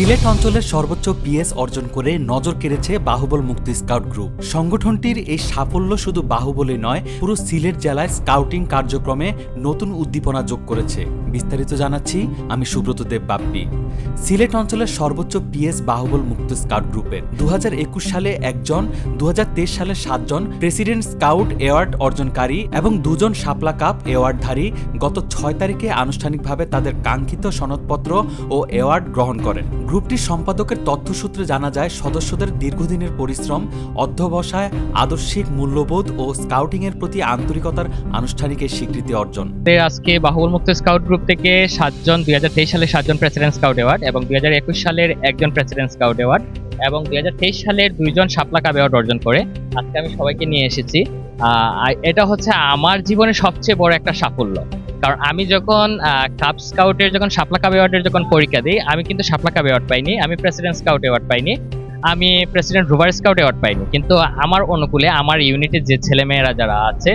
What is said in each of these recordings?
সিলেট অঞ্চলের সর্বোচ্চ পিএস অর্জন করে নজর কেড়েছে বাহুবল মুক্তি স্কাউট গ্রুপ। সংগঠনটির এই সাফল্য শুধু বাহুবলে নয়, পুরো সিলেট জেলায় স্কাউটিং কার্যক্রমে নতুন উদ্দীপনা যোগ করেছে। বিস্তারিত জানাচ্ছি, আমি সুব্রত দেব বাপ্পি সিলেট অঞ্চলের সর্বোচ্চ পিএস বাহুবল মুক্ত স্কাউট গ্রুপের। দু হাজার একুশ সালে একজন দু হাজার তেইশ সালে সাতজন প্রেসিডেন্ট স্কাউট অ্যাওয়ার্ড অর্জনকারী এবং দুজন শাপলা কাপ অ্যাওয়ার্ডধারী গত ছয় তারিখে আনুষ্ঠানিকভাবে তাদের কাঙ্ক্ষিত সনদপত্র ও অ্যাওয়ার্ড গ্রহণ করেন। গ্রুপটির সম্পাদকের তথ্যসূত্রে জানা যায়, সদস্যদের দীর্ঘদিনের পরিশ্রম, অধ্যবসায়, আদর্শিক মূল্যবোধ ও স্কাউটিংয়ের প্রতি আন্তরিকতার আনুষ্ঠানিক স্বীকৃতি অর্জন। আজকে বাহুবল মুক্ত স্কাউট গ্রুপ থেকে সাতজন, দুই হাজার তেইশ সালের সাতজন প্রেসিডেন্ট স্কাউট অ্যাওয়ার্ড এবং দুই হাজার একুশ সালের একজন প্রেসিডেন্ট স্কাউট অ্যাওয়ার্ড এবং দুই হাজার তেইশ সালের দুইজন শাপলা কাপ অ্যাওয়ার্ড অর্জন করে আজকে আমি সবাইকে নিয়ে এসেছি। এটা হচ্ছে আমার জীবনে সবচেয়ে বড় একটা সাফল্য। কারণ আমি যখন কাপ স্কাউটের যখন শাপলা কাপ অ্যাওয়ার্ডের যখন পরীক্ষা দিই, আমি কিন্তু শাপলা কাপ অ্যাওয়ার্ড পাইনি, আমি প্রেসিডেন্ট স্কাউট অ্যাওয়ার্ড পাইনি, আমি প্রেসিডেন্ট রুবার স্কাউট অ্যাওয়ার্ড পাইনি। কিন্তু আমার অনুকূলে আমার ইউনিটের যে ছেলেমেয়েরা যারা আছে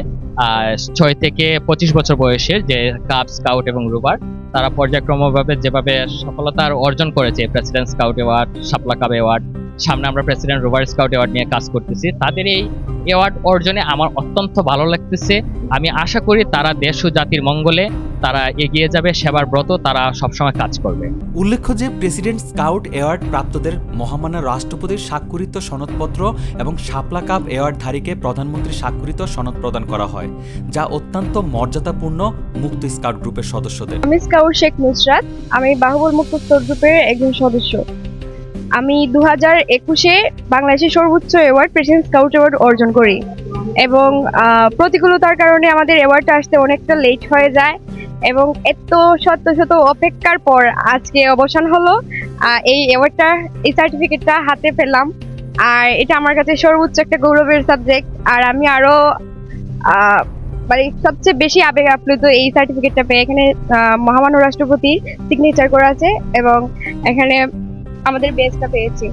ছয় থেকে পঁচিশ বছর বয়সের যে কাপ স্কাউট এবং রুবার তারা পর্যায়ক্রমভাবে যেভাবে সফলতা অর্জন করেছে president scout award Shapla cup award সামনে আমরা প্রেসিডেন্ট রুবার স্কাউট অ্যাওয়ার্ড নিয়ে কাজ করতেছি। তাদের এই অ্যাওয়ার্ড অর্জনে আমার অত্যন্ত ভালো লাগতেছে। আমি আশা করি তারা দেশ ও জাতির মঙ্গলে তারা এগিয়ে যাবে সেবার ব্রত তারা সবসময় কাজ করবে। উল্লেখ্য যে প্রেসিডেন্ট স্কাউট অ্যাওয়ার্ড প্রাপ্তদের মহামান্য রাষ্ট্রপতির স্বাক্ষরিত সনদপত্র এবং শাপলা কাপ অ্যাওয়ার্ডধারীকে প্রধানমন্ত্রী স্বাক্ষরিত সনদ প্রদান করা হয় যা অত্যন্ত মর্যাদাপূর্ণ মুক্ত স্কাউট গ্রুপের সদস্যদের। আমি স্কাউট শেখ নুসরাত আমি বাহুবল মুক্ত স্তর গ্রুপের একজন সদস্য। আমি দু হাজার একুশে বাংলাদেশের সর্বোচ্চ অ্যাওয়ার্ড প্রেসিডেন্ট স্কাউট অ্যাওয়ার্ড অর্জন করি। এবং প্রতিকূলতার কারণে আমাদের অ্যাওয়ার্ডটা আসতে অনেকটা লেট হয়ে যায়। এবং এত শত শত অপেক্ষার পর আজকে অবসান হলো। এই অ্যাওয়ার্ডটা এই সার্টিফিকেটটা হাতে পেলাম। আর এটা আমার কাছে সর্বোচ্চ একটা গৌরবের সাবজেক্ট আর আমি আরও আহ, মানে সবচেয়ে বেশি আবেগ আপ্লুত এই সার্টিফিকেটটা পেয়ে এখানে মহামান্য রাষ্ট্রপতির সিগনেচার করা আছে। এবং এখানে আমাদের বেসটা পেয়েছি।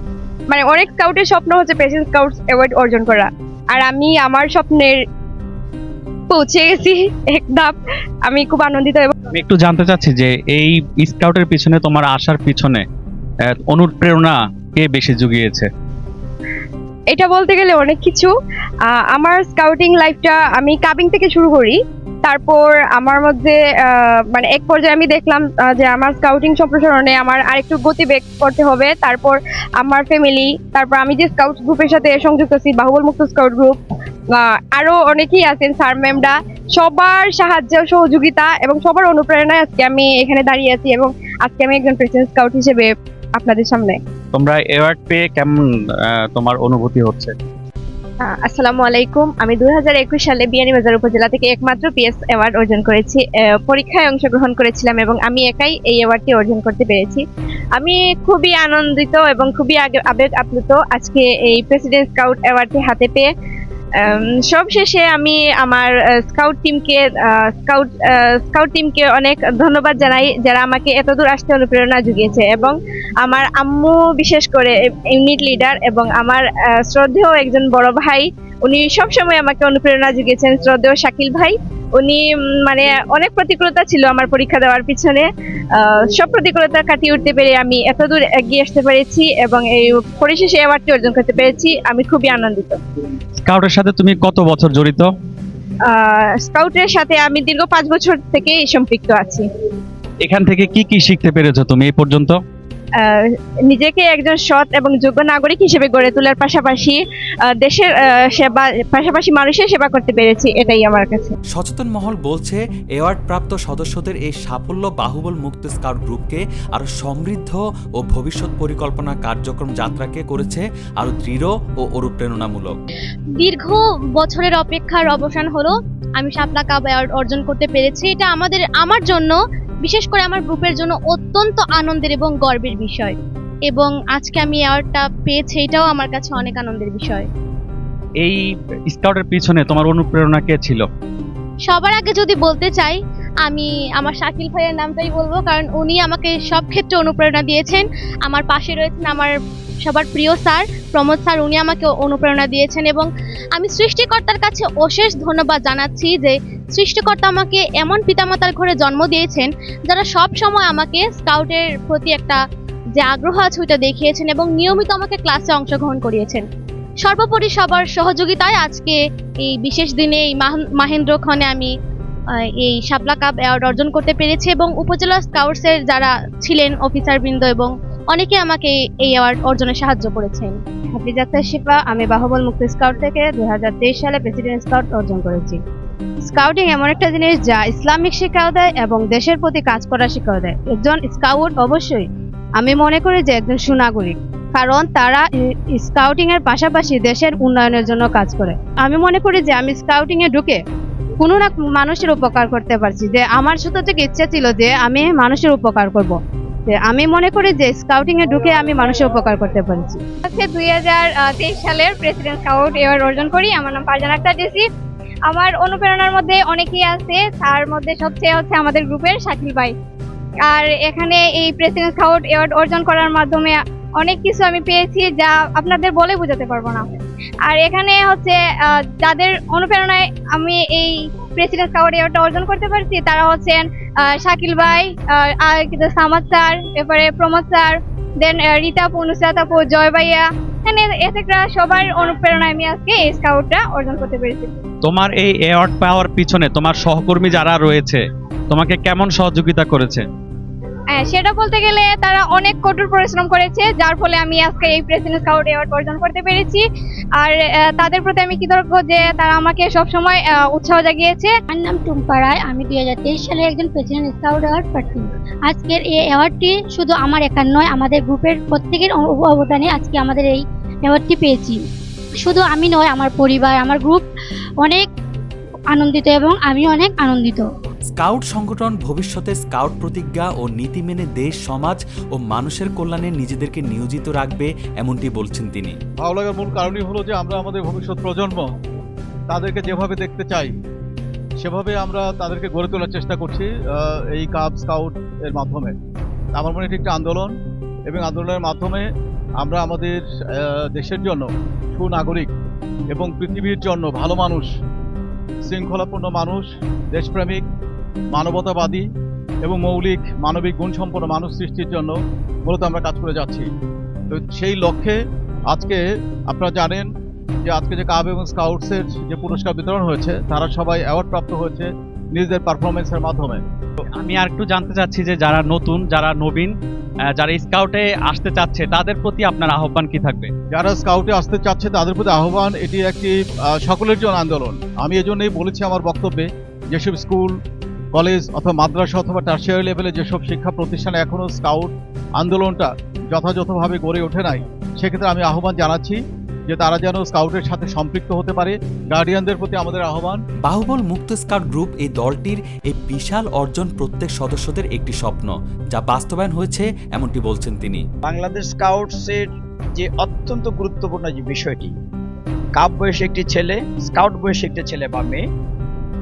মানে অনেক স্কাউটের স্বপ্ন হচ্ছে প্রেসিডেন্ট স্কাউট অ্যাওয়ার্ড অর্জন করা। আর আমি আমার স্বপ্নের পৌঁছে গেছি একদম আমি খুব আনন্দিত আমি একটু জানতে চাচ্ছি যে এই স্কাউটের পিছনে তোমার আসার পিছনে অনুপ্রেরণা কে বেশি জুগিয়েছে? এটা বলতে গেলে অনেক কিছু। আহ, আমার স্কাউটিং লাইফটা আমি কাবিং থেকে শুরু করি। তারপর আমার মধ্যে মানে এক পর্যায়ে আমি দেখলাম যে আমার স্কাউটিং সম্প্রসারণে আমার আরেকটু গতিবেগ করতে হবে। তারপর আমার ফ্যামিলি তারপর আমি যে স্কাউট গ্রুপের সাথে সংযুক্ত আছি, বাহুবল মুক্ত স্কাউট গ্রুপ আরও অনেকেই আছেন স্যার ম্যামরা সবার সাহায্য, সহযোগিতা এবং সবার অনুপ্রেরণায় আজকে আমি এখানে দাঁড়িয়ে আছি এবং আজকে আমি একজন প্রেসিডেন্ট স্কাউট হিসেবে আপনাদের সামনে। তোমরা অ্যাওয়ার্ড পেয়ে কেমন তোমার অনুভূতি হচ্ছে? আসসালামু আলাইকুম। আমি দুই হাজার একুশ সালে বিয়ানীবাজার উপজেলা থেকে একমাত্র পিএস অ্যাওয়ার্ড অর্জন করেছি। পরীক্ষায় অংশগ্রহণ করেছিলাম এবং আমি একাই এই অ্যাওয়ার্ডটি অর্জন করতে পেরেছি। আমি খুবই আনন্দিত এবং খুবই আবেগ আপ্লুত আজকে এই প্রেসিডেন্ট স্কাউট অ্যাওয়ার্ডটি হাতে পেয়ে সবশেষে আমি আমার স্কাউট টিমকে স্কাউট স্কাউট টিমকে অনেক ধন্যবাদ জানাই যারা আমাকে এতদূর আসতে অনুপ্রেরণা জুগিয়েছে এবং আমার আম্মু বিশেষ করে ইউনিট লিডার এবং আমার শ্রদ্ধেয় একজন বড় ভাই উনি সবসময় আমাকে অনুপ্রেরণা জুগিয়েছেন শ্রদ্ধেয় শাকিল ভাই উনি মানে অনেক প্রতিকূলতা ছিল আমার পরীক্ষা দেওয়ার পিছনে। সব প্রতিকূলতা কাটিয়ে উঠতে পেরে আমি এতদূর এগিয়ে আসতে পেরেছি এবং এই পরিশেষে অ্যাওয়ার্ডটি অর্জন করতে পেরেছি। আমি খুবই আনন্দিত। স্কাউটের সাথে তুমি কত বছর জড়িত? স্কাউটের সাথে আমি দীর্ঘ পাঁচ বছর থেকে সম্পৃক্ত আছি। এখান থেকে কি কি শিখতে পেরেছ তুমি এই পর্যন্ত? নিজেকে একজন সৎ এবং যোগ্য নাগরিক হিসেবে গড়ে তোলার পাশাপাশি দেশের আহ, সেবা পাশাপাশি মানুষের সেবা করতে পেরেছি এটাই আমার কাছে। সচেতন মহল বলছে অ্যাওয়ার্ড প্রাপ্ত সদস্যদের এই সাফল্য বাহুবল মুক্ত স্কাউট গ্রুপকে আরও সমৃদ্ধ ও ভবিষ্যৎ পরিকল্পনা কার্যক্রম যাত্রাকে করেছে আরও দৃঢ় ও অনুপ্রেরণামূলক। দীর্ঘ বছরের অপেক্ষার অবসান হলো আমি শাপলা কাপ অ্যাওয়ার্ড অর্জন করতে পেরেছি এটা আমাদের আমার জন্য বিশেষ করে আমার গ্রুপের জন্য অত্যন্ত আনন্দের এবং গর্বের বিষয়। এবং আজকে আমি অ্যাওয়ার্ডটা পেয়েছি এটাও আমার কাছে অনেক আনন্দের বিষয়। এই স্কাউটের পিছনে তোমার অনুপ্রেরণা কে ছিল? সবার আগে যদি বলতে চাই আমি আমার শাকিল ভাইয়ের নামটাই বলব কারণ উনি আমাকে সব ক্ষেত্রে অনুপ্রেরণা দিয়েছেন। আমার পাশে রয়েছেন আমার সবার প্রিয় স্যার প্রমোদ স্যার উনি আমাকে অনুপ্রেরণা দিয়েছেন এবং আমি সৃষ্টিকর্তার কাছে অশেষ ধন্যবাদ জানাচ্ছি যে সৃষ্টিকর্তা আমাকে এমন পিতামাতার ঘরে জন্ম দিয়েছেন যারা সব সময় আমাকে স্কাউটের প্রতি একটা যে আগ্রহ আছে ওইটা দেখিয়েছেন এবং নিয়মিত আমাকে ক্লাসে অংশগ্রহণ করিয়েছেন। সর্বোপরি সবার সহযোগিতায় আজকে এই বিশেষ দিনে এই মাহ- মাহেন্দ্রক্ষণে আমি এই শাপলা কাপ অ্যাওয়ার্ড অর্জন করতে পেরেছি এবং উপজেলা স্কাউটসের যারা ছিলেন অফিসারবৃন্দ এবং অনেকে আমাকে এই অ্যাওয়ার্ড অর্জনে সাহায্য করেছেন। হাফিজাক্তা শিপা আমি বাহুবল মুক্তি স্কাউট থেকে দুই হাজার তেইশ সালে প্রেসিডেন্ট স্কাউট অর্জন করেছি। স্কাউটিং এমন একটা জিনিস যা ইসলামিক শিক্ষাও দেয় এবং দেশের প্রতি কাজ করার শিক্ষাও দেয়। একজন স্কাউট অবশ্যই, আমি মনে করি যে একজন সুনাগরিক, কারণ তারা স্কাউটিং এর পাশাপাশি দেশের উন্নয়নের জন্য কাজ করে। আমি মনে করি যে আমি স্কাউটিং এ ঢুকে কোনো না মানুষের উপকার করতে পারছি, যে আমার শুধু থেকে ইচ্ছা ছিল যে আমি মানুষের উপকার করব। আমি মনে করি যে স্কাউটিং এ ঢুকে আমি মানুষের উপকার করতে পারছি। দুই হাজার তেইশ সালের প্রেসিডেন্ট স্কাউট এওয়ার্ড অর্জন করি। আমার নাম পারজান আক্তার জেসি। আমার অনুপ্রেরণার মধ্যে অনেকেই আছে, তার মধ্যে সবচেয়ে হচ্ছে আমাদের গ্রুপের শাকিল ভাই। আর এখানে এই প্রেসিডেন্ট স্কাউট এওয়ার্ড অর্জন করার মাধ্যমে অনেক কিছু আমি পেয়েছি যা আপনাদের বলে বোঝাতে পারব না। আর এখানে হচ্ছে যাদের অনুপ্রেরণায় আমি এই প্রেসিডেন্ট স্কাউট এওয়ার্ডটা অর্জন করতে পারছি, তারা হচ্ছেন শাকিল ভাই সামাদ স্যার, এরপরে প্রমোদ স্যার দেন রীতা আপু নুসরাত আপু জয় ভাইয়া এখানে এসেকরা সবার অনুপ্রেরণায় আমি আজকে এই স্কাউটটা অর্জন করতে পেরেছি। তোমার এই অ্যাওয়ার্ড পাওয়ার পিছনে তোমার সহকর্মী যারা রয়েছে, তোমাকে কেমন সহযোগিতা করেছে? সেটা বলতে গেলে তারা অনেক কঠোর পরিশ্রম করেছে, যার ফলে আমি আজকে এই প্রেসিডেন্ট স্কাউট অ্যাওয়ার্ড অর্জন করতে পেরেছি। আর তাদের প্রতি আমি কৃতজ্ঞ যে তারা আমাকে সবসময় উৎসাহ জাগিয়েছে। আমার নাম টুম্পা রায়, আমি দুই হাজার তেইশ সালে একজন প্রেসিডেন্ট স্কাউট অ্যাওয়ার্ড প্রার্থী। আজকের এই অ্যাওয়ার্ডটি শুধু আমার একার নয়, আমাদের গ্রুপের প্রত্যেকের অবদানে আজকে আমাদের এই অ্যাওয়ার্ডটি পেয়েছি। শুধু আমি নয়, আমার পরিবার, আমার গ্রুপ অনেক আনন্দিত এবং আমি অনেক আনন্দিত। স্কাউট সংগঠন ভবিষ্যতে স্কাউট প্রতিজ্ঞা ও নীতি মেনে দেশ, সমাজ ও মানুষের কল্যাণে নিজেদেরকে নিয়োজিত রাখবে, এমনটি বলছেন তিনি। ভালো লাগার মূল কারণই হলো যে আমরা আমাদের ভবিষ্যৎ প্রজন্ম তাদেরকে যেভাবে দেখতে চাই, সেভাবে আমরা তাদেরকে গড়ে তোলার চেষ্টা করছি এই কাপ স্কাউট এর মাধ্যমে। আমার মনে এটি একটি আন্দোলন এবং আন্দোলনের মাধ্যমে আমরা আমাদের দেশের জন্য সুনাগরিক এবং পৃথিবীর জন্য ভালো মানুষ, শৃঙ্খলাপূর্ণ মানুষ, দেশপ্রেমিক মানবতাবাদী এবং মৌলিক মানবিক গুণসম্পন্ন মানুষ সৃষ্টির জন্য মূলত আমরা কাজ করে যাচ্ছি। তো সেই লক্ষ্যে আজকে আপনারা জানেন যে আজকে যে কাব এবং স্কাউটসের যে পুরস্কার বিতরণ হয়েছে তারা সবাই অ্যাওয়ার্ড প্রাপ্ত হয়েছে নিজেদের পারফরমেন্সের মাধ্যমে। আমি আর একটু জানতে চাচ্ছি যে যারা নতুন যারা নবীন যারা স্কাউটে আসতে চাচ্ছে তাদের প্রতি আপনার আহ্বান কি থাকবে? যারা স্কাউটে আসতে চাচ্ছে তাদের প্রতি আহ্বান এটি একটি সকলের জন্য আন্দোলন। আমি এজন্যই বলেছি আমার বক্তব্যে যেসব স্কুল কলেজ অথবা মাদ্রাসা অথবা টার্সিয়ারি লেভেলে যেসব শিক্ষা প্রতিষ্ঠানে এখনও স্কাউট আন্দোলনটা যথাযথভাবে গড়ে ওঠে নাই সেক্ষেত্রে আমি আহ্বান জানাচ্ছি যে তারা যেন স্কাউটের সাথে সম্পৃক্ত হতে পারে। গার্ডিয়ানদের প্রতি আমাদের আহ্বান। বাহুবল মুক্ত স্কাউট গ্রুপ এই দলটির এই বিশাল অর্জন প্রত্যেক সদস্যদের একটি স্বপ্ন যা বাস্তবায়ন হয়েছে এমনটি বলছেন তিনি। বাংলাদেশ স্কাউটসের যে অত্যন্ত গুরুত্বপূর্ণ যে বিষয়টি কাপ বয়সী একটি ছেলে স্কাউট বয়সী একটি ছেলে বা মেয়ে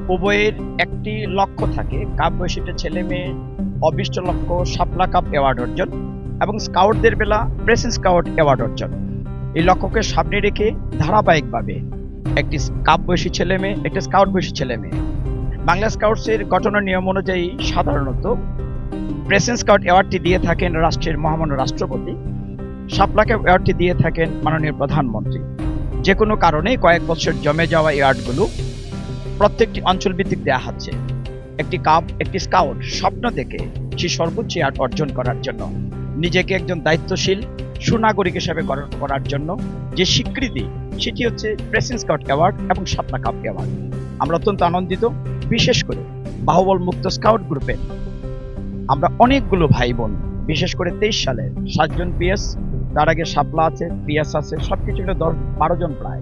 উভয়ের একটি লক্ষ্য থাকে। কাপ বয়সী একটা ছেলে মেয়ে, অবিষ্ট লক্ষ্য, শাপলা কাপ অ্যাওয়ার্ড অর্জন এবং স্কাউটদের বেলা প্রেসেন্ট স্কাউট অ্যাওয়ার্ড অর্জন। এই লক্ষ্যকে সামনে রেখে ধারাবাহিকভাবে একটি কাপ বয়সী ছেলে মেয়ে, একটি স্কাউট বয়সী ছেলে মেয়ে। বাংলা স্কাউটসের গঠনের নিয়ম অনুযায়ী সাধারণত প্রেসেন্ট স্কাউট অ্যাওয়ার্ডটি দিয়ে থাকেন রাষ্ট্রের মহামান্য রাষ্ট্রপতি। শাপলাকে অ্যাওয়ার্ডটি দিয়ে থাকেন মাননীয় প্রধানমন্ত্রী। যে কোনো কারণে কয়েক বছর জমে যাওয়া অ্যাওয়ার্ডগুলো প্রত্যেকটি অঞ্চল ভিত্তিক দেওয়া হচ্ছে। একটি কাপ, একটি স্কাউট স্বপ্ন দেখে সে সর্বোচ্চ অ্যাওয়ার্ড অর্জন করার জন্য, নিজেকে একজন দায়িত্বশীল সুনাগরিক হিসেবে করার জন্য যে স্বীকৃতি, সেটি হচ্ছে প্রেসেন্ট স্কাউট অ্যাওয়ার্ড এবং শাপলা কাপ অ্যাওয়ার্ড আমরা অত্যন্ত আনন্দিত, বিশেষ করে বাহুবল মুক্ত স্কাউট গ্রুপে। আমরা অনেকগুলো ভাই বোন বিশেষ করে তেইশ সালে সাতজন পিএস, তার আগে শাপলা আছে, পিএস আছে, সবকিছু মিলে দশ, বারো জন প্রায়।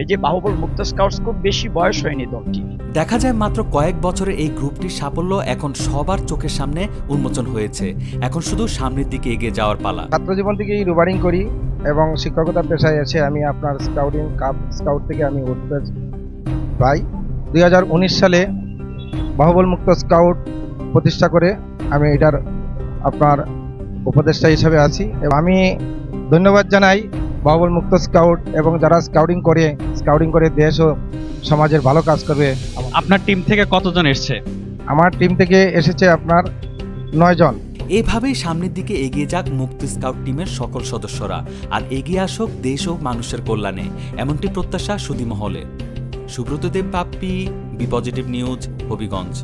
এই যে বাহুবল মুক্ত স্কাউটস খুব বেশি বয়স হয়নি দলটি। দেখা যায় মাত্র কয়েক বছরের এই গ্রুপটির সাফল্য এখন সবার চোখের সামনে উন্মোচন হয়েছে। এখন শুধু সামনের দিকে এগিয়ে যাওয়ার পালা। ছাত্র জীবন থেকেই রুবারিং করি এবং শিক্ষকতা পেশায় এসে আমি আপনার স্কাউটিং কাপ স্কাউট থেকে আমি উঠতে পাই। দুই সালে বাহুবল মুক্ত স্কাউট প্রতিষ্ঠা করে আমি এটার আপনার উপদেষ্টা হিসেবে আছি। এবং আমি ধন্যবাদ জানাই বাহুবল মুক্ত স্কাউট এবং যারা স্কাউটিং করে স্কাউটিং করে দেশ ও সমাজের ভালো কাজ করবে। আপনার টিম থেকে কতজন এসছে? আমার টিম থেকে এসেছে আপনার নয় জন। এভাবেই সামনের দিকে এগিয়ে যাক মুক্তি স্কাউট টিমের সকল সদস্যরা। আর এগিয়ে আসুক দেশ ও মানুষের কল্যাণে এমনটি প্রত্যাশা সুদী মহলে Subrata Deb Pappi B positive news Habiganj.